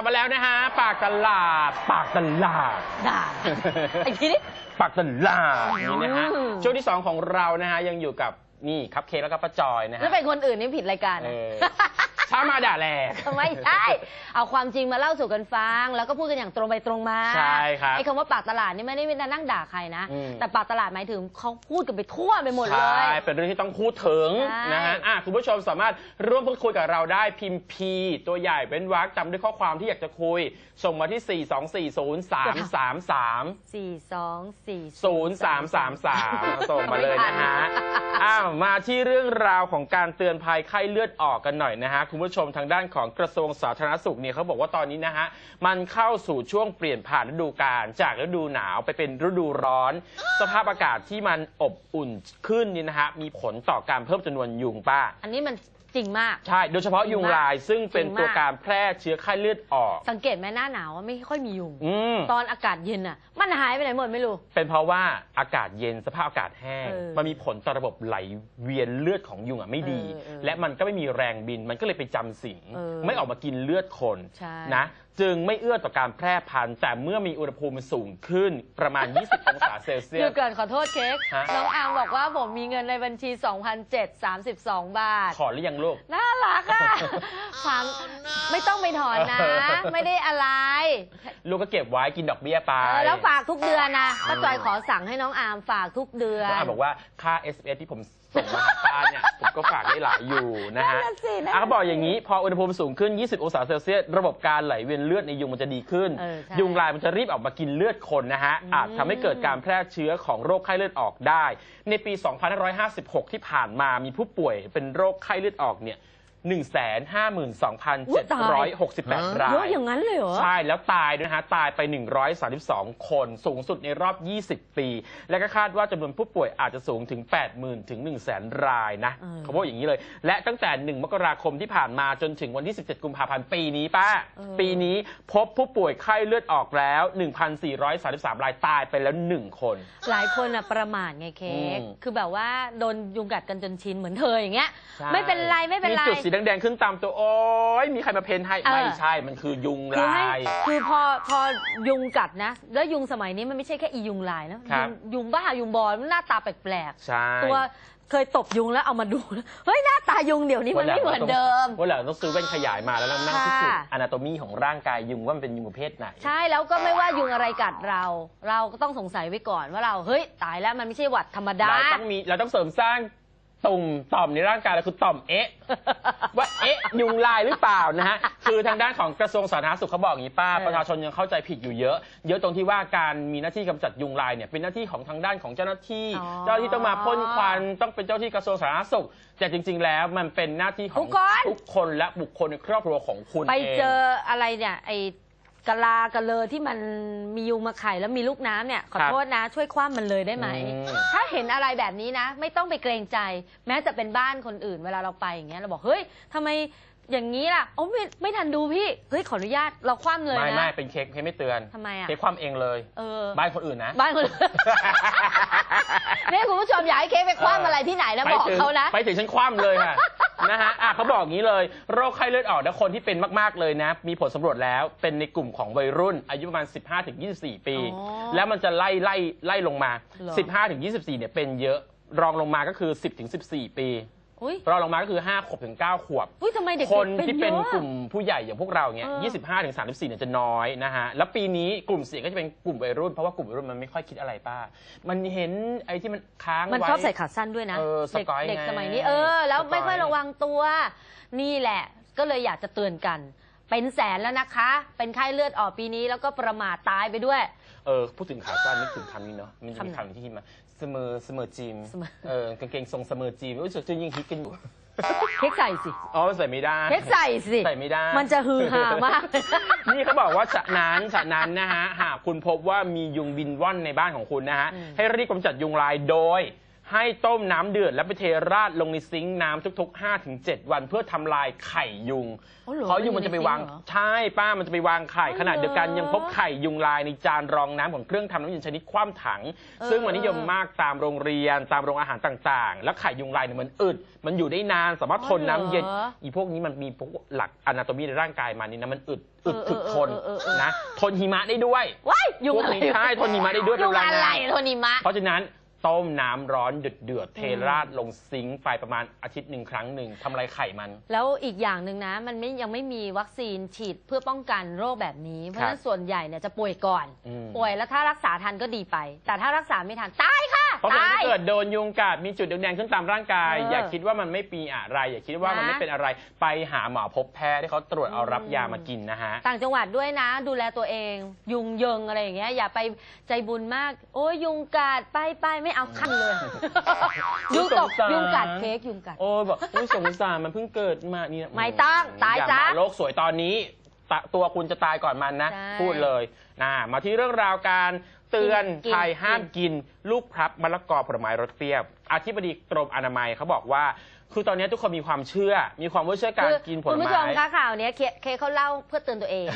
ลับมาแล้วนะฮะ ปากตลาด ปากตลาด ด่าไอ้ทีนี้ ปากตลาดนี่นะฮะ อืม ช่วงที่2ของเรานะฮะ ยังอยู่กับนี่คัพเค้กแล้วก็ป้าจอยนะแล้ฮะวเป็นคนอื่นนี่ผิดรายการเอนะอ ช้ามาด่าแหลกไม่ใช่ เอาความจริงมาเล่าสู่กันฟัง แล้วก็พูดกันอย่างตรงไปตรงมาใช่ครับไอ้คำว่าปากตลาดนี่ไม่ได้เป็นนั่งด่าใครนะ อืม แต่ปากตลาดหมายถึงเขาพูดกันไปทั่วไปหมดเลใช่ย เป็นเรื่องที่ต้องพูดถึงใช่ นะฮะอะคุณผู้ชมสามารถร่วมพูดคุยกับเราได้พิมพ์พีตัวใหญ่เป็นวรรคตามด้วยข้อความที่อยากจะคุย ส่งมาที่ 4 2 4 0 3 3 3 สี่สองสี่0 3 3 3 ส่งมาเลยนะฮะ อ้าว มาที่เรื่องราวของการเตือนภัยไข้เลือดออกกันหน่อยนะฮะ คุณผู้ชมทางด้านของกระทรวงสาธารณสุขเนี่ยเขาบอกว่าตอนนี้นะฮะมันเข้าสู่ช่วงเปลี่ยนผ่านฤดูกาลจากฤดูหนาวไปเป็นฤดูร้อน สภาพอากาศที่มันอบอุ่นขึ้นนี่นะฮะมีผลต่อการเพิ่มจำนวนยุงป้า อันนี้มันจริงมาก ใช่ โดยเฉพาะยุงลายซึ่งเป็นตัวการแพร่เชื้อไข้เลือดออก สังเกตไหมหน้าหนาวว่าไม่ค่อยมียุง อืม ตอนอากาศเย็นอะ มันหายไปไหนหมดไม่รู้ เป็นเพราะว่าอากาศเย็นสภาพอากาศแห้ง เออมันมีผลต่อระบบไหลเวียนเลือดของยุงอะไม่ดี เออเออ และมันก็ไม่มีแรงบินมันก็เลยไปจำสิงเออไม่ออกมากินเลือดคนใช่ นะจึงไม่เอื้อต่อการแพร่พันธุ์ แต่เมื่อมีอุณหภูมิสูงขึ้นประมาณ 20 องศาเซลเซีหยยุส ดก่อนขอโทษเค้กฮะ น้องอาร์มบอกว่าผมมีเงินในบัญชี 2,732 บาท ขอหรือยังลูก น่ารักอะความไม่ต้องไปถอนนะ ไม่ได้อะไรลูกก็เก็บไว้กินดอกเบี้ยไป เออแล้วฝากทุกเดือนนะป้าจอยขอสั่งให้น้องอาร์มฝากทุกเดือนน้องอาบอกว่าค่า s อ s ที่ผมส่งมาหาป้าเนี่ย ผมก็ฝากได้หลายอยู่นะฮะนั่นน่ะสินั่นน่ะอะเขาบอกอย่างนี้ พออุณหภูมิสูงขึ้น 20 องศาเซลเซียส ระบบการไหลเวียนเลือดในยุงมันจะดีขึ้น เออใช่ยุงลายมันจะรีบออกมากินเลือดคนนะฮะอืมอาจทำให้เกิดการแพร่เชื้อของโรคไข้เลือดออกได้ ในปี 2556 ที่ผ่านมามีผู้ป่วยเป็นโรคไข้เลือดออกเนี่ย 152,768 ราย เยอะอย่างนั้นเลยเหรอ ใช่ แล้วตายด้วยนะฮะ ตายไป 132 คน สูงสุดในรอบ 20 ปี และก็คาดว่าจำนวนผู้ป่วยอาจจะสูงถึง 80,000 ถึง 100,000 รายนะเออเขาบอกอย่างนี้เลย และตั้งแต่ 1 มกราคมที่ผ่านมาจนถึงวันที่ 17 กุมภาพันธ์ปีนี้ป้า เออ ปีนี้พบผู้ป่วยไข้เลือดออกแล้ว 1,433 รายตายไปแล้ว 1 คน หลายคนอะประมาทไงเค้กอืมคือแบบว่าโดนยุงกัดกันจนชินเหมือนเธออย่างเงี้ย ใช่ไม่เป็นไรไม่เป็นไรมีจุดสีแดงๆขึ้นตามตัวโอ้ยมีใครมาเพ้นให้ เออ ไม่ใช่มันคือยุงคือลาให้ย คือพอพอยุงกัดนะ แล้วยุงสมัยนี้มันไม่ใช่แค่อียุงลายนะครับ ยุงยุงบ้ายุงบอลมันหน้าตาแปลกใช่ๆตัวเคยตบยุงแล้วเอามาดู เฮ้ยหน้าตายุงเดี๋ยวนี้มันไม่เหมือนเดิม วันหลังต้องซื้อแว่นขยายมาแล้วนั่งพิสูจน์ค่ะ อนาโตมีของร่างกายยุงว่ามันเป็นยุงประเภทไหน ใช่แล้วก็ไม่ว่ายุงอะไรกัดเรา เราก็ต้องสงสัยไว้ก่อนว่าเราเฮ้ยตายแล้วมันไม่ใช่หวัดธรรมดา เราต้องมีเราต้องเสริมสร้าง ตุ่มต่อมในร่างกายเราคือต่อมเอ๊ะ ว่าเอ๊ะยุงลายหรือเปล่านะฮะ คือทางด้านของกระทรวงสาธารณสุขเขาบอกอย่างนี้ป้าเออประชาชนยังเข้าใจผิดอยู่เยอะ เยอะตรงที่ว่าการมีหน้าที่กำจัดยุงลายเนี่ยเป็นหน้าที่ของทางด้านของเจ้าหน้าที่ อ๋อ เจ้าหน้าที่ต้องมาพ่นควันต้องเป็นเจ้าหน้าที่กระทรวงสาธารณสุข แต่จริง ๆ แล้วมันเป็นหน้าที่ของทุกคน ทุกคนและบุคคลในครอบครัวของคุณไปเอง เจออะไรเนี่ยไอ้ กะลากะเลอที่มันมียุงมาไข่แล้วมีลูกน้ำเนี่ยขอครับโทษนะ ช่วยคว้ามันเลยได้ไหม อืม ถ้าเห็นอะไรแบบนี้นะ ไม่ต้องไปเกรงใจ แม้จะเป็นบ้านคนอื่น เวลาเราไปอย่างเงี้ยเราบอกเฮ้ยทำไม อย่างนี้ล่ะโอ้ไม่ไม่ทันดูพี่ เฮ้ยขออนุญาตเราคว่ำเลยไม่นะไม่เป็นเค้กเค้กไม่เตือนทำไมอะเค้กความเองเลย เออ บ้านคนอื่นนะ บ้านคนเนี่ยคุณผู้ชมอยากให้เค้กไปคว้าอะไรที่ไหนนะบอกถึงเขานะไปถึงฉันคว่ำเลยค่ะ นะฮะอะเขาบอกอย่างนี้เลยโรคไข้เลือดออกนะคนที่เป็นมากๆเลยนะ มีผลสำรวจแล้วเป็นในกลุ่มของวัยรุ่น อายุประมาณ 15-24 ปี อ๋อแล้วมันจะไล่ไล่ไล่ลงมา หรอ 15-24 เนี่ยเป็นเยอะรองลงมาก็คือ 10-14 ปี อุ้ยรองลงมาก็คือ 5 ขวบถึง 9 ขวบ อุ้ยทำไมเด็กๆคนเป็นที่เยเป็นอะ กลุ่มผู้ใหญ่อย่างพวกเราเนี่ยเออ 25ถึง34เนี่ยจะน้อยนะฮะ แล้วปีนี้กลุ่มเสี่ยงก็จะเป็นกลุ่มวัยรุ่น เพราะว่ากลุ่มวัยรุ่นมันไม่ค่อยคิดอะไรป้า มันเห็นไอ้ที่มันค้างไว้มันชอบใส่ขาสั้นด้วยนะเออสเด็กกอยเด็กไงสมัยนี้เออ แล้วสกอย ไม่ค่อยระวังตัว นี่แหละ ก็เลยอยากจะเตือนกัน เป็นแสนแล้วนะคะ เป็นไข้เลือดออกปีนี้แล้วก็ประมาทตายไปด้วย เออพูดถึงขาสั้นนึกถึงคำนี้เนาะมันจะมีคำไหนคำที่ฮิตมา เสมอเสมอจีมเสมอ เออกางเกงทรงเสมอจีมอุ้ยสุดที่ยิ่งฮิตกันอยู่เค้กใส่สิอ๋อมันใส่ไม่ได้ เค้กใส่สิ ใส่ไม่ได้ มันจะฮือฮามาก นี่เขาบอกว่าฉะนั้นฉะนั้นนะฮะ หากคุณพบว่ามียุงบินว่อนในบ้านของคุณนะฮะอืมให้รีบกำจัดยุงลายโดย ให้ต้มน้ำเดือดแล้วไปเทราดลงในซิงค์น้ำทุก ๆ 5-7 วันเพื่อทำลายไข่ยุง อ๋อเหรอเพราะยุงมันจะไปวางมันอยู่ในซิงค์เหรอ ใช่ป้ามันจะไปวางไข่อ๋อขณะเดียวกันเหรอยังพบไข่ยุงลายในจานรองน้ำของเครื่องทำน้ำเย็นชนิดคว่ำถัง เออซึ่งมันนิยมมากตามโรงเรียนตามโรงอาหารต่างๆ แล้วไข่ยุงลายเนี่ยมันอึด มันอยู่ได้นานสามารถทนน้ำเย็นอ๋อเหรออีพวกนี้มันมีพวกหลักอนาโตมีในร่างกายมันนี่นะมันอึดอึดเออถึกทนเออเออเออ นะทนหิมะได้ด้วยว้ายยุงพวกอะไรนี้ใช่ทนหิมะได้ด้วยเป็นยุงเวลาอะไรนาน โทนิมะ เพราะฉะนั้น ต้มน้ำร้อนเดือดเดือดๆเทอืมราดลงซิงค์ไปประมาณอาทิตย์หนึ่งครั้งหนึ่งทำอะไรไข่มัน แล้วอีกอย่างหนึ่งนะ มันไม่ยังไม่มีวัคซีนฉีดเพื่อป้องกันโรคแบบนี้ เพราะฉะนั้นส่วนใหญ่เนี่ยจะป่วยก่อน อืม ป่วยแล้วถ้ารักษาทันก็ดีไป แต่ถ้ารักษาไม่ทันตายค่ะ เพราะฉะนั้นตายถ้าเกิดโดนยุงกัดมีจุดแดงๆขึ้นตามร่างกายเออออย่าคิดว่ามันไม่มีอะไร อย่าคิดว่ามันนะไม่เป็นอะไรไปหาหมอพบแพทย์ที่เขาตรวจเอารับอืมยามากินนะฮะ ต่างจังหวัดด้วยนะ ดูแลตัวเอง ยุงเยิงอะไรอย่างเงี้ยอย่าไปใจบุญมาก โอ้ยยุงกัดไปไปไม่เอาขั้นเลย ยุงตกสงสาร ยุงกัดเค้กยุงกัด โอ้ยบอกอุ้ยสงสารมันเพิ่งเกิดมานี่นะไม่ต้องตายอย่ซะมโลกสวยตอนนี้ตะตัวคุณจะตายก่อนมันนะ ใช่ พูดเลยนะมาที่เรื่องราวการ เตือนกินไทยกินห้ามกิน ลูกพลับมะละกอผลไม้รสเปรี้ยวอธิบดีกรมอนามัยเขาบอกว่า คือตอนนี้ทุกคนมีความเชื่อ มีความเชื่อการกินผลคุณผู้ไม้ชมคะข่าวเนี้ยเคเคเขาเล่าเพื่อเตือนตัวเอง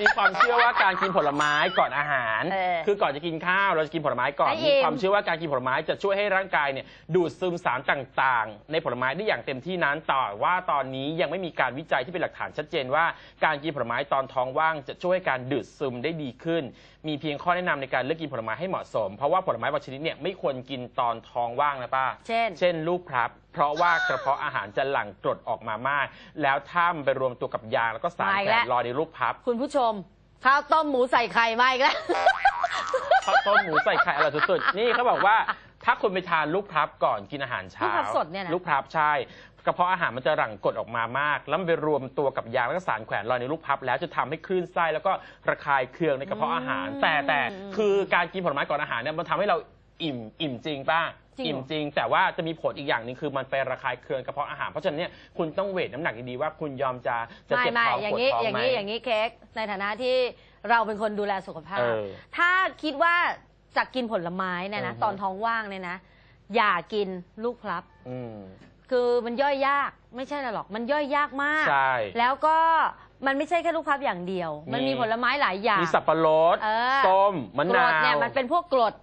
มีความเชื่อว่าการกินผลไม้ก่อนอาหาร เออคือก่อนจะกินข้าวเราจะกินผลไม้ก่อน ให้อิ่มีม ความเชื่อว่าการกินผลไม้จะช่วยให้ร่างกายเนี่ยดูดซึมสารต่างๆ ในผลไม้ได้อย่างเต็มที่นั้นแต่ว่าตอนนี้ยังไม่มีการวิจัยที่เป็นหลักฐานชัดเจนว่าการกินผลไม้ตอนท้องว่าง จะช่วยให้การดูดซึมได้ดีขึ้น มีเพียงข้อแนะนำในการเลือกกินผลไม้ให้เหมาะสม เพราะว่าผลไม้บางชนิดเนี่ยไม่ควรกินตอนท้องว่างนะป้าเช่น เช่นลูกพลับ เพราะว่ากระเพาะอาหารจะหลั่งกรดออกมามาก แล้วถ้ามันไปรวมตัวกับยางแล้วก็สารมาอีกแฝแล้งวรอในลูกพลับคุณผู้ชม ข้าวต้มหมูใส่ไข่มาอีกแล้วข้าวต้มหมูใส่ไข่อร่อยสุดๆนี่เขาบอกว่าถ้าคุณไปทานลูกพลับก่อนกินอาหารเช้า ลูกพลับสดเนี่ยนะ ลูกพลับใช่กระเพาะอาหารมันจะหลั่งกรดออกมามาก แล้วมันไปรวมตัวกับยางแล้วก็สารแขวนลอยในลูกพลับ แล้วจะทำให้คลื่นไส้แล้วก็ระคายเคืองในกระเพาะอาหาร แต่แต่คือการกินผลไม้ก่อนอาหารเนี่ยมันทำให้เราอิ่มอิ่มจริงป้า จริงเหรออิ่อิ่มจริง แต่ว่าจะมีผลอีกอย่างหนึงคือมันไประคายเคืองกระเพาะอาหาร เพราะฉะนั้นเนี่ยคุณต้องเวทน้ำหนักดีๆว่าคุณยอมจะจะไม่เจ็บไม่ท้องอย่าปงวดนี้ท้องอย่างไหม นี้อย่างนี้เค้กในฐานะที่เราเป็นคนดูแลสุขภาพ เออถ้าคิดว่าจะกินผลไม้เนี่ยนะอือฮึ ตอนท้องว่างเนี่ยนะ อย่ากินลูกพลับ อืม คือมันย่อยยากไม่ใช่หรอก มันย่อยยากมาก ใช่ แล้วก็มันไม่ใช่แค่ลูกพลับอย่างเดียว มันมีมี ผลไม้หลายอย่าง มีสับปะรดเออ ส้มมะกรนาดเนี่ยว มันเป็นพวกกรด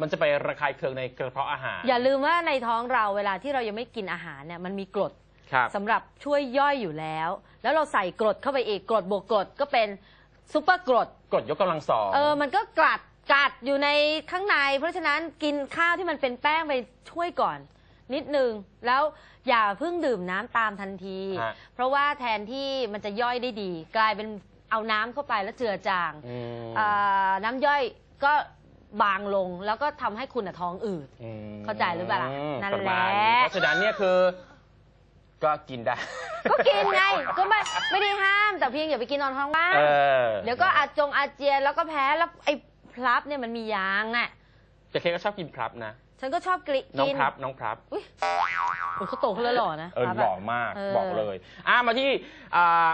มันจะไประคายเคืองในกระเพาะอาหาร อย่าลืมว่าในท้องเราเวลาที่เรายังไม่กินอาหารเนี่ยมันมีกรดครับสำหรับช่วยย่อยอยู่แล้ว แล้วเราใส่กรดเข้าไปอีกกรดบวกกรดก็เป็นซุปเปอร์กรดกดยกกำลังสองเออ มันก็กัดกัดอยู่ในข้างใน เพราะฉะนั้นกินข้าวที่มันเป็นแป้งไปช่วยก่อน นิดนึง แล้วอย่าเพิ่งดื่มน้ำตามทันที ฮะ เพราะว่าแทนที่มันจะย่อยได้ดี กลายเป็นเอาน้ำเข้าไปแล้วเจือจาง อืม อ่าน้ำย่อยก็ บางลงแล้วก็ทำให้คุณอะท้องอืด อืมเข้าใจหรือเปล่าล่ะนั่นประมาณแหละเพราะฉะนั้นเนี่ยคือ ก็กินได้ก็กินไงก็ไม่ไม่ได้ห้ามแต่เพียงอย่าไปกินตอนท้องว่าง เออเดี๋ยวก็อาจงอาเจียนแล้วก็แพ้แล้วไอ้พลับเนี่ยมันมียางอะ แต่เคก็ชอบกินพรับนะ ฉันก็ชอบกลิน้องกินพรับน้องพรับ อุ้ยอุ๊ยเขาโตขึ้นแล้วหล่อนะเออพลับหล่ออะมากเออ บอกเลย อะมาที่อ่า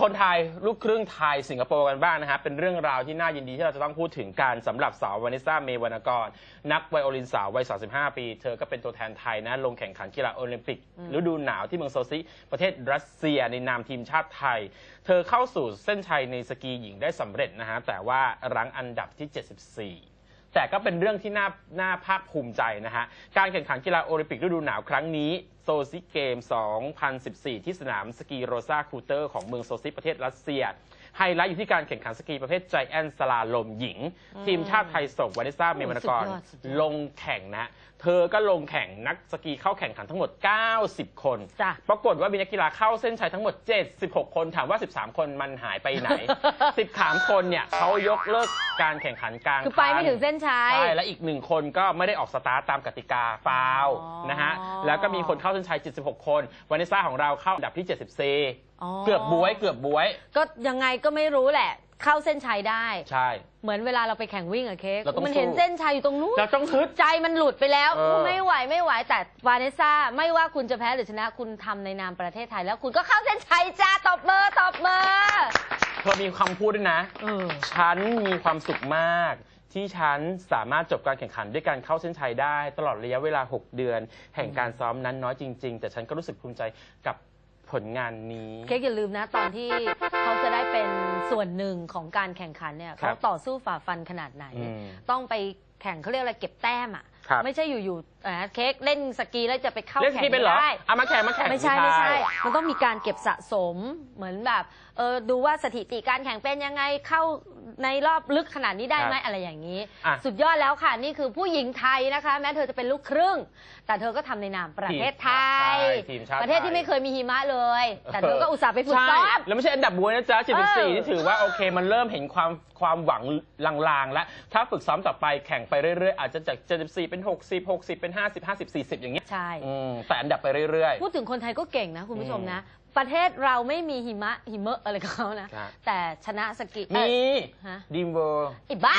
คนไทยลูกครึ่งไทยสิงคโปร์กันบ้างนะฮะเป็นเรื่องราวที่น่ายินดีที่เราจะต้องพูดถึงการสำหรับสาววานิซ่าเมวานากร นักไวโอลินสาววัย 35 ปี เธอก็เป็นตัวแทนไทยนะ ลงแข่งขันกีฬาโอลิมปิกฤดูหนาวที่เมืองโซซิ ประเทศรัสเซียในนามทีมชาติไทย เธอเข้าสู่เส้นชัยในสกีหญิงได้สำเร็จนะฮะแต่ว่ารั้งอันดับที่ 74 แต่ก็เป็นเรื่องที่น่าน่าภาคภูมิใจนะฮะ การแข่งขันกีฬาโอลิมปิกฤดูหนาวครั้งนี้โซซิเกม 2014 ที่สนามสกีโรซาคูเตอร์ของเมืองโซซิประเทศรัสเซีย ไฮไลท์อยู่ที่การแข่งขันสกีประเภทไจแอนสลาลมหญิง ทีมชาติไทยส่งวานิซ่าเมมานากรสุดยอดสุดยอดลงแข่งนะ เธอก็ลงแข่งนักสกีเข้าแข่งขันทั้งหมด 90 คน จ้ะ ปรากฏว่ามีนักกีฬาเข้าเส้นชัยทั้งหมด 76 คนถามว่า 13 คนมันหายไปไหน 13 คนเนี่ยเขายกเลิกการแข่งขันกลางคือไปไม่ถึงเส้นชัย ใช่และอีกหนึ่งคนก็ไม่ได้ออกสตาร์ตตามกติกาฟาวล์อ๋อนะฮะแล้วก็มีคนเข้าเส้นชัย 76 คนวานิซ่าของเราเข้าอันดับที่ 74 อ๋อ เกือบบวยเกือบบวย ก็ยังไงก็ไม่รู้แหละ เข้าเส้นชัยได้ ใช่ เหมือนเวลาเราไปแข่งวิ่งอะเค้กเราต้องมันเห็นสู้ เส้นชัยอยู่ตรงนู้น เราต้องฮึด ใจมันหลุดไปแล้วเออ ไม่ไหวไม่ไหวแต่วาเนซ่าไม่ว่าคุณจะแพ้หรือชนะคุณทำในนามประเทศไทยแล้วคุณก็เข้าเส้นชัยจ้าตบมือตบมือเธอมีคำพูดด้วยนะ เออ ฉันมีความสุขมาก ที่ฉันสามารถจบการแข่งขันด้วยการเข้าเส้นชัยได้ ตลอดระยะเวลา 6 เดือน แห่งการซ้อมนั้นน้อยจริง ๆ แต่ฉันก็รู้สึกภูมิใจกับ ผลงานนี้ เค้กอย่าลืมนะ ตอนที่เขาจะได้เป็นส่วนหนึ่งของการแข่งขันเนี่ยครัเขาบต่อสู้ฝ่าฟันขนาดไหน อืมต้องไปแข่งเขาเรียกอะไรเก็บแต้มอะ ครับ ไม่ใช่อยู่ๆ อ่าเค้กเล่นสกีแล้วจะไปเข้าเล่นสแข่งกีเป็นเหรอไม่ได้ เอามาแข่งมาแข่งไม่ใช่ไม่ใช่ มันต้องมีการเก็บสะสมเหมือนแบบเออดูว่าสถิติการแข่งเป็นยังไงเข้าในรอบลึกขนาดนี้ได้ไหมครับอะไรอย่างนี้ อะสุดยอดแล้วค่ะนี่คือผู้หญิงไทยนะคะ แม้เธอจะเป็นลูกครึ่ง แต่เธอก็ทำในนามประเทศไทยใช่ทีมชาติประเทศที่ไม่เคยมีหิมะเลย แต่เธอก็อุตส่าห์ไปฝึกซ้อใช่มแล้วไม่ใช่อันดับบวยนะจ๊ะเออ74นี่ถือว่าโอเคมันเริ่มเห็นความความหวังลางๆแล้วถ้าฝึกซ้อมต่อไปแข่งไปเรื่อยๆ อาจจะจาก74เป็น 60 60 เป็น50 50 40 อย่างเงี้ยใช่ อืมแต่อันดับไปเรื่อย พูดถึงคนไทยก็เก่งนะคุณผู้ชมอืมนะ ประเทศเราไม่มีหิมะหิมะอะไรกับเขานะ ครับ แต่ชนะสกีๆเอ้มีย ฮะ ดีมเวอร์ ไอ้บ้า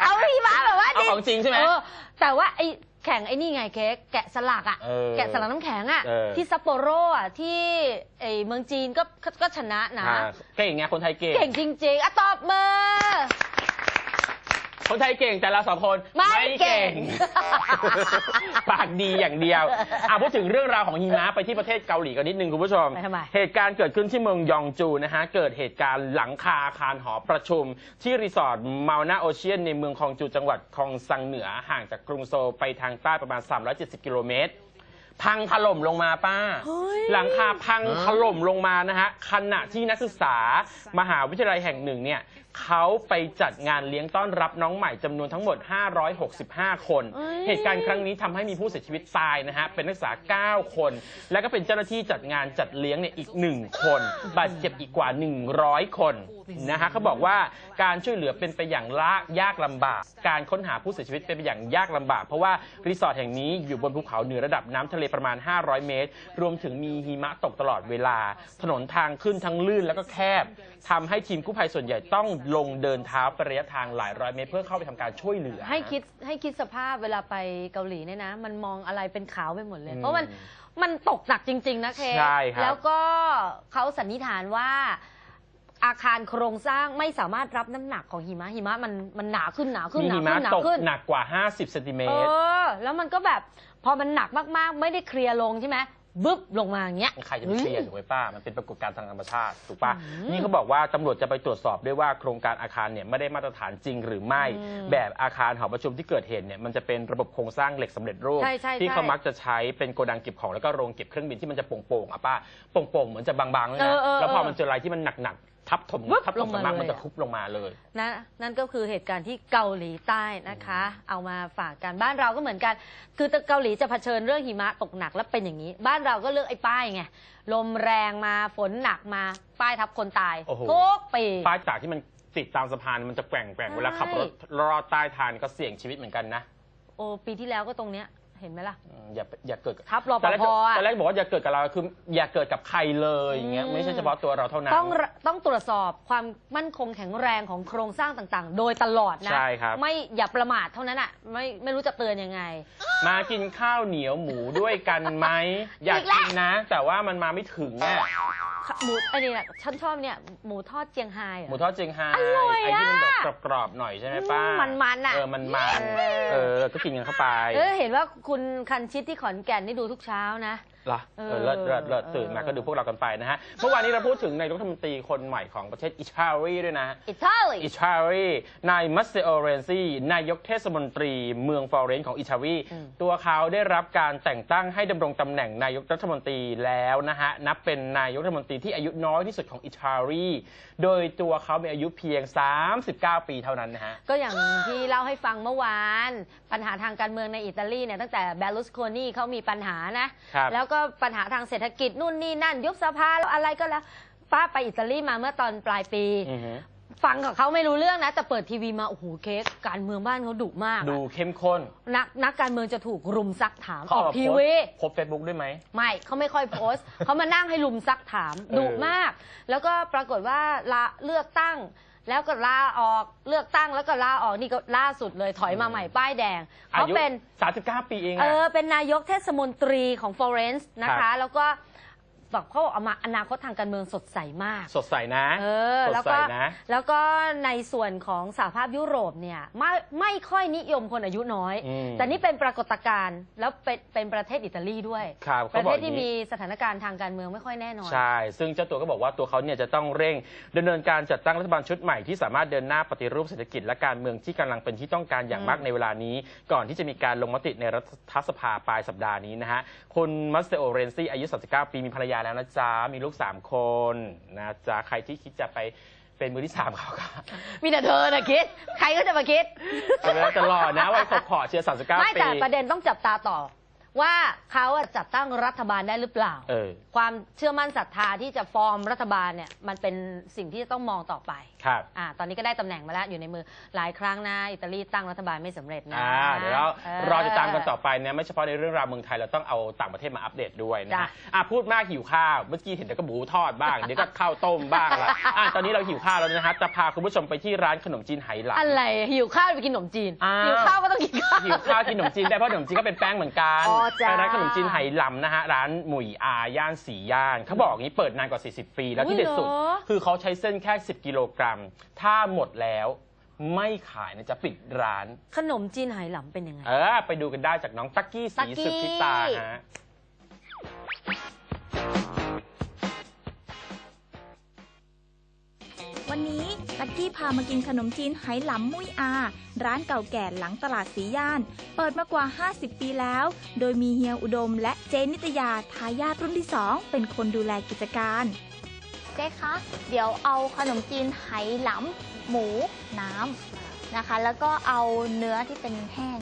เอาหิมะแบบว่าเอาของจริงใช่ไหมเออแต่ว่าไอ้แข่งไอ้นี่ไงเค้กแกะสลักอะเออแกะสลักน้ำแข็งอะเออ ที่ซัปโปโรอะที่ไอ้เมืองจีนก็ก็ก็ชนะนะอ่าเก่งไงคนไทยเก่ง เก่งจริงๆอะตอบมือ คนไทยเก่งแต่เราสองคนไม่เก่ง ปากดีอย่างเดียวอะพูดถึงเรื่องราวของหิมะไปที่ประเทศเกาหลีกันนิดนึงคุณผู้ชม ไปทำไม เหตุการณ์เกิดขึ้นที่เมืองยองจูนะฮะ เกิดเหตุการณ์หลังคาอาคารหอประชุม ที่รีสอร์ทมานาโอเชียนในเมืองคองจูจังหวัดคองซังเหนือห่างจากกรุงโซลไปทางใต้ประมาณ 370 กิโลเมตร พังถล่มลงมาป้าเฮ้ยหลังคาพังถล่มลงมานะฮะขณะที่นักศึกษามหาวิทยาลัยแห่งหนึ่งเนี่ยเขาไปจัดงานเลี้ยงต้อนรับน้องใหม่จำนวนทั้งหมด 565 คนเอ้ยเหตุการณ์ครั้งนี้ทำให้มีผู้เสียชีวิตตายนะฮะ เป็นนักศึกษา 9 คน และก็เป็นเจ้าหน้าที่จัดงานจัดเลี้ยงเนี่ยอีก 1 คน บาดเจ็บอีกกว่า 100 คน นะฮะเขาบอกว่าการช่วยเหลือเป็นไปอย่างลากยากลำบาก การค้นหาผู้เสียชีวิตเป็นไปอย่างยากลำบาก เพราะว่ารีสอร์ทแห่งนี้อยู่บนภูเขาเหนือระดับน้ำทะเลประมาณ 500 เมตร รวมถึงมีหิมะตกตลอดเวลา ถนนทางขึ้นทั้งลื่นแล้วก็แคบทำให้ทีมกู้ภัยส่วนใหญ่ต้องลงเดินเท้าไประยะทางหลายร้อยเมตร เพื่อเข้าไปทำการช่วยเหลือ ให้คิดให้คิดสภาพเวลาไปเกาหลีเนี่ยนะ มันมองอะไรเป็นขาวไปหมดเลยอืมเพราะมันมันตกหนักจริง ๆ นะเคใช่ครับ แล้วก็เขาสันนิษฐานว่า อาคารโครงสร้างไม่สามารถรับน้ำหนักของหิมะหิมะมันมันหนาขึ้นหนาขึ้นมีหนาหิมะขึ้นหนาตกขึ้นหนักกว่า 50เซนติเมเอตรอแล้วมันก็แบบพอมันหนักมากๆ ไม่ได้เคลียร์ลงใช่ไหมบึ๊บลงมาอย่างเงี้ย ใครจะไปเคลียร์ถูกไหมป้า มันเป็นปรากฏการณ์ทางธรรมชาติถูกป่ะอืมนี่เขาบอกว่าตำรวจจะไปตรวจสอบด้วยว่าโครงการอาคารเนี่ยไม่ได้มาตรฐานจริงหรือไม่ อืมแบบอาคารหอประชุมที่เกิดเหตุเนี่ยมันจะเป็นระบบโครงสร้างเหล็กสำเร็จรูป ใช่ใช่ที่ใช่เขามักจะใช้เป็นโกดังเก็บของแล้วก็โรงเก็บเครื่องบินที่มันจะโป่งๆอะป้าโป่งๆเหมือนจะบางๆเลยเอนะอเออแล้วพอเออมันเจออะไรที่มันหนักๆ ทับถมวึบทับถลมงกัมานมากเลยมันจะทุบลงมาเลย นะนั่นก็คือเหตุการณ์ที่เกาหลีใต้นะคะ เอามาฝากกันบ้านเราก็เหมือนกัน คือเกาหลีจะเผชิญเรื่องหิมะตกหนักแล้วเป็นอย่างนี้ บ้านเราก็เลือกไอ้ป้ายไงลมแรงมาฝนหนักมาป้ายทับคนตายโอ้โห ทุกปี ป้ายจากที่มันติดตามสะพานมันจะแกว่งแกว่งใช่ เวลาขับรถลอดใต้ทานก็เสี่ยงชีวิตเหมือนกันนะ โอ้ปีที่แล้วก็ตรงเนี้ย เห็นไหมล่ะอืมอย่าอย่าเกิดกับทับรปตอนแรกภอะ ตอนแรกบอกว่าอย่าเกิดกับเราคืออย่าเกิดกับใครเลยอย่างเงี้ยอืมไม่ใช่เฉพาะตัวเราเท่านั้นต้องต้องตรวจสอบความมั่นคงแข็งแรงของโครงสร้างต่างๆ โดยตลอดนะ ใช่ครับ ไม่อย่าประมาทเท่านั้นอะไม่ไม่รู้จะเตือนยังไง มากินข้าวเหนียวหมูด้วยกันไหม อยากอีกแล้วกินนะ แต่ว่ามันมาไม่ถึงอะ หมูไอ้นี่แหละฉันชอบเนี่ยหมูทอดเจียงไฮ้เหรหมูอทอดเจียงไฮ้อร่อยไอ้ที่มันอะแบบกรอบๆหน่อยใช่ไหมป้าอืมมันๆอะ เออมันมันเออเออก็กินกันเข้าไป เออเห็นว่าคุณคันชิตที่ขอนแก่นนี่ดูทุกเช้านะ เหรอเอเอออเลิศเลิศเลิศเออตื่นมาก็ดูพวกเรากันไปนะฮะ เมื่อวานนี้เราพูดถึงนายกรัฐมนตรีคนใหม่ของประเทศอิตาลีด้วยนะอิตาลีอิตาลีนายมัสเซโอเรนซีนายกเทศมนตรี เมืองฟลอเรนซ์ของอิตาลีอืมตัวเขาได้รับการแต่งตั้งให้ดำรงตำแหน่งนายกรัฐมนตรีแล้วนะฮะนับเป็นนายกรัฐมนตรีที่อายุน้อยที่สุดของอิตาลีโดยตัวเขามีอายุเพียง 39 ปีเท่านั้นนะฮะก็อย่างที่เล่าให้ฟังเมื่อวาน ปัญหาทางการเมืองในอิตาลีเนี่ยตั้งแต่เบลูสโคนีเขามีปัญหานะครับแล้วก็ปัญหาทางเศรษฐกิจนู่นนี่นั่น ยุบสภาแล้วอะไรก็แล้ว ป้าไปอิตาลีมาเมื่อตอนปลายปี อือฮึฟังกับเขาไม่รู้เรื่องนะ แต่เปิดทีวีมา โอ้โหเค้กการเมืองบ้านเขาดุมากอะดูเข้มข้นนักนักการเมืองจะถูกรุมซักถามเขาอเอาอกมาทีโพสวีต์โพสเฟซบุ๊กด้วยไหม ไม่เขาไม่ค่อยโพสต์ เขามานั่งให้ลุมซักถามเออดุมาก แล้วก็ปรากฏว่าลาเลือกตั้ง แล้วก็ลาออกเลือกตั้งแล้วก็ลาออกนี่ก็ล่าสุดเลยถอยมาใหม่ป้ายแดงอาเขายุเป็น 39 ปีเองเออะ อเป็นนายกเทศมนตรีของฟลอเรนซ์นะครัคะ บ แล้วก็ บอกเขาบอกเอามาอนาคตทางการเมืองสดใสมาก สดใสนะเออสดแล้วใสก็นะ แล้วก็ในส่วนของสหภาพยุโรปเนี่ยไม่ไม่ค่อยนิยมคนอายุน้อย อืม แต่นี่เป็นปรากฏการณ์แล้วเป็นเป็นประเทศอิตาลีด้วย ครับปเขาระบอเทกศอย่างที่นี้ มีสถานการณ์ทางการเมืองไม่ค่อยแน่นอน ใช่ ซึ่งเจ้าตัวก็บอกว่าตัวเขาเนี่ยจะต้องเร่งดำเนินการจัดตั้งรัฐบาลชุดใหม่ที่สามารถเดินหน้าปฏิรูปเศรษฐกิจและการเมืองที่กำลังเป็นที่ต้องการอย่างมากอืมในเวลานี้ ก่อนที่จะมีการลงมติในรัฐสภาปลายสัปดาห์นี้นะฮะ คุณมัสเตโอเรนซี่อายุ 39 ปีมีภรรยาแล้วนะจ๊ะ มีลูก3คนนะจ๊ะ ใครที่คิดจะไปเป็นมือที่3เขาก็มีแต่เธอนะคิด ใครก็จะมาคิด เอาไปแล้วตลอดนะวัยขบขอเชียร์39ไม่ปีแต่ประเด็นต้องจับตาต่อ ว่าเขาอะจัดตั้งรัฐบาลได้หรือเปล่า เออ ความเชื่อมั่นศรัทธาที่จะฟอร์มรัฐบาลเนี่ยมันเป็นสิ่งที่จะต้องมองต่อไป ครับอ่าตอนนี้ก็ได้ตำแหน่งมาแล้วอยู่ในมือหลายครั้งนะ อิตาลีตั้งรัฐบาลไม่สำเร็จนะอ่าเดี๋ยวเราเออ รอติดตามกันต่อไปเนี่ยไม่เฉพาะในเรื่องราวเมืองไทยเราต้องเอาต่างประเทศมาอัปเดตด้วยนะจ้ะ ฮะอะพูดมากหิวข้าวเมื่อกี้เห็นแต่ก็หมูทอดบ้างเดี๋ยวก็ข้าวต้มบ้างละอะตอนนี้เราหิวข้าวแล้วนะฮะจะพาคุณผู้ชมไปที่ร้านขนมจีนไหหลำ อะไรหิวข้าวไปกินขนมจีนอ้าว หิวข้าวก็ต้องกินข้าว หิวข้าวกินขนมจีนได้เพราะขนมจีนก็เป็นแป้งเหมือนกันอ๋อจ้ะไปร้านขนมจีนไหหลำนะฮะร้านหมุยอาย่านสีย่านเขาบอกอย่างนี้เปิดนานกว่า 40 ปี แล้วที่เด็ดสุด อุ๊ยเหรอ คือเขาใช้เส้นแค่ 10 กิโลกรัมถ้าหมดแล้วไม่ขายนะจะปิดร้าน ขนมจีนไหหลำเป็นยังไง เออ ไปดูกันได้จากน้องตักกี้สีตั๊กกี้ สุดพิตาฮะ วันนี้ลักกี้พามากินขนมจีนไหหลำมุยอา ร้านเก่าแก่หลังตลาดสีย่าน เปิดมากว่า 50 ปีแล้ว โดยมีเฮียอุดมและเจนิตยาทายาทรุ่นที่ 2 เป็นคนดูแลกิจการ เจ๊คะเดี๋ยวเอาขนมจีนไหหลำหมูน้ำนะคะ แล้วก็เอาเนื้อที่เป็นแห้ง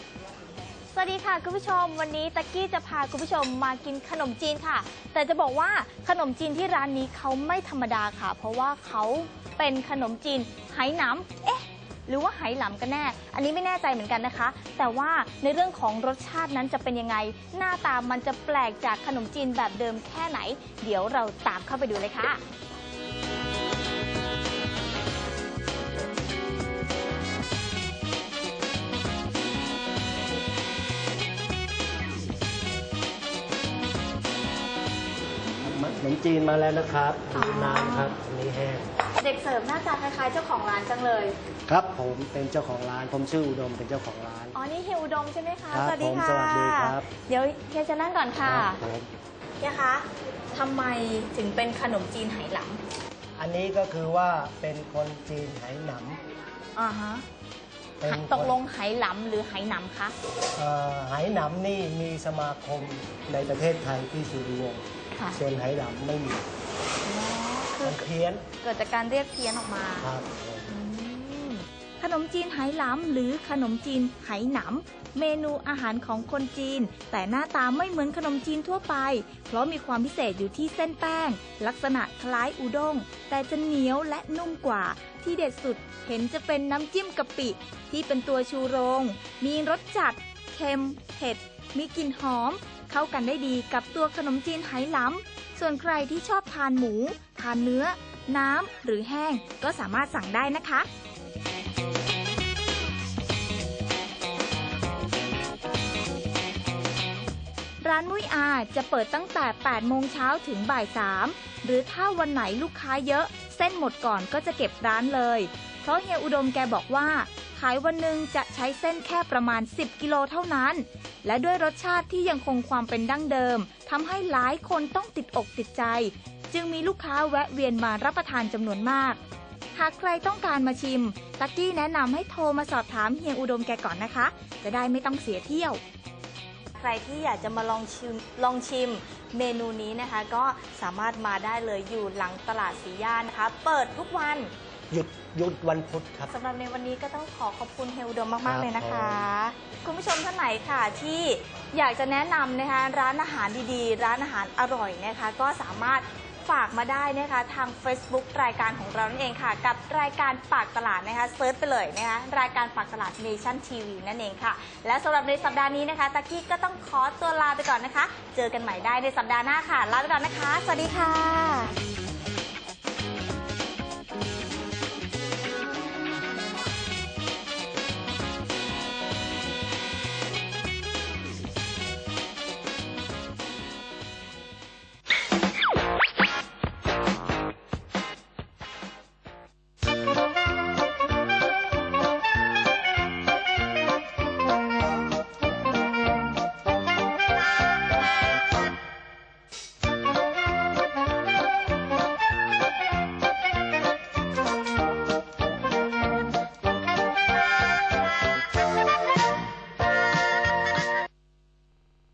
สวัสดีค่ะคุณผู้ชมวันนี้ตะกี้จะพาคุณผู้ชมมากินขนมจีนค่ะ แต่จะบอกว่าขนมจีนที่ร้านนี้เขาไม่ธรรมดาค่ะ เพราะว่าเขาเป็นขนมจีนไหหนำเอ๊ะหรือว่าไหหลำกันแน่ อันนี้ไม่แน่ใจเหมือนกันนะคะ แต่ว่าในเรื่องของรสชาตินั้นจะเป็นยังไง หน้าตามันจะแปลกจากขนมจีนแบบเดิมแค่ไหน เดี๋ยวเราตามเข้าไปดูเลยค่ะ จีนมาแล้วนะครับมีน้ำครับอันนี้แห้งเด็กเสิร์ฟหน้าตาคล้ายๆเจ้าของร้านจังเลย ครับ ผมเป็นเจ้าของร้าน ผมชื่ออุดมเป็นเจ้าของร้าน อ๋อ นี่เฮียอุดมใช่ไหมคะ ครับสวัสดีผมค่ะ สวัสดีครับ เดี๋ยวเฮียจะนั่งก่อนค่ะครับผมเฮียคะทำไมถึงเป็นขนมจีนไหหลอันนี้ก็คือว่าเป็นคนจีนไหหนำอ่าฮะำเป็นคนตกลงไหหลำหรือไหหนำคะ เอ่อไหหนำนี่มีสมาคมในประเทศไทยที่สุริวงศ์ ค่ะส่วนไหหนำไม่มีอ๋อคืมัอนเพี้ยนเกิดจากการเรียกเพี้ยนออกมาครับผมอืมขนมจีนไหหลำหรือขนมจีนไหหนำเมนูอาหารของคนจีน แต่หน้าตาไม่เหมือนขนมจีนทั่วไป เพราะมีความพิเศษอยู่ที่เส้นแป้ง ลักษณะคล้ายอุด้ง แต่จะเหนียวและนุ่มกว่า ที่เด็ดสุดเห็นจะเป็นน้ำจิ้มกะปิ ที่เป็นตัวชูโรง มีรสจัด เค็ม เผ็ด มีกลิ่นหอม เข้ากันได้ดีกับตัวขนมจีนไหหลำส่วนใครที่ชอบทานหมู ทานเนื้อ น้ำหรือแห้งก็สามารถสั่งได้นะคะร้านมุ้ยอาจะเปิดตั้งแต่ 8 โมงเช้าถึงบ่าย 3 หรือถ้าวันไหนลูกค้าเยอะ เส้นหมดก่อนก็จะเก็บร้านเลย เพราะเฮียอุดมแกบอกว่า ขายวันหนึ่งจะใช้เส้นแค่ประมาณ 10 กิโลเท่านั้น และด้วยรสชาติที่ยังคงความเป็นดั้งเดิมทำให้หลายคนต้องติดอกติดใจ จึงมีลูกค้าแวะเวียนมารับประทานจำนวนมาก หากใครต้องการมาชิม ตักกี้แนะนำให้โทรมาสอบถามเฮียอุดมแกก่อนนะคะ จะได้ไม่ต้องเสียเที่ยว ใครที่อยากจะมาลองชิมลองชิมเมนูนี้นะคะ ก็สามารถมาได้เลยอยู่หลังตลาดสีย่านนะคะ เปิดทุกวัน หยุดหยุดวันพุธครับ สำหรับในวันนี้ก็ต้องขอขอบคุณเฮลโดมครัมากบๆเลยนะคะ คุณผู้ชมท่านไหนค่ะที่อยากจะแนะนำนะคะร้านอาหารดีๆ ร้านอาหารอร่อยนะคะ ก็สามารถฝากมาได้นะคะทาง Facebook รายการของเรานั่นเองค่ะ กับรายการปากตลาดนะคะเซิร์ชไปเลยนะคะรายการปากตลาด Nation TV นั่นเองค่ะ และสำหรับในสัปดาห์นี้นะคะตะกี้ก็ต้องขอตัวลาไปก่อนนะคะ เจอกันใหม่ได้ในสัปดาห์หน้าค่ะ ลาไปก่อนนะคะ สวัสดีค่ะ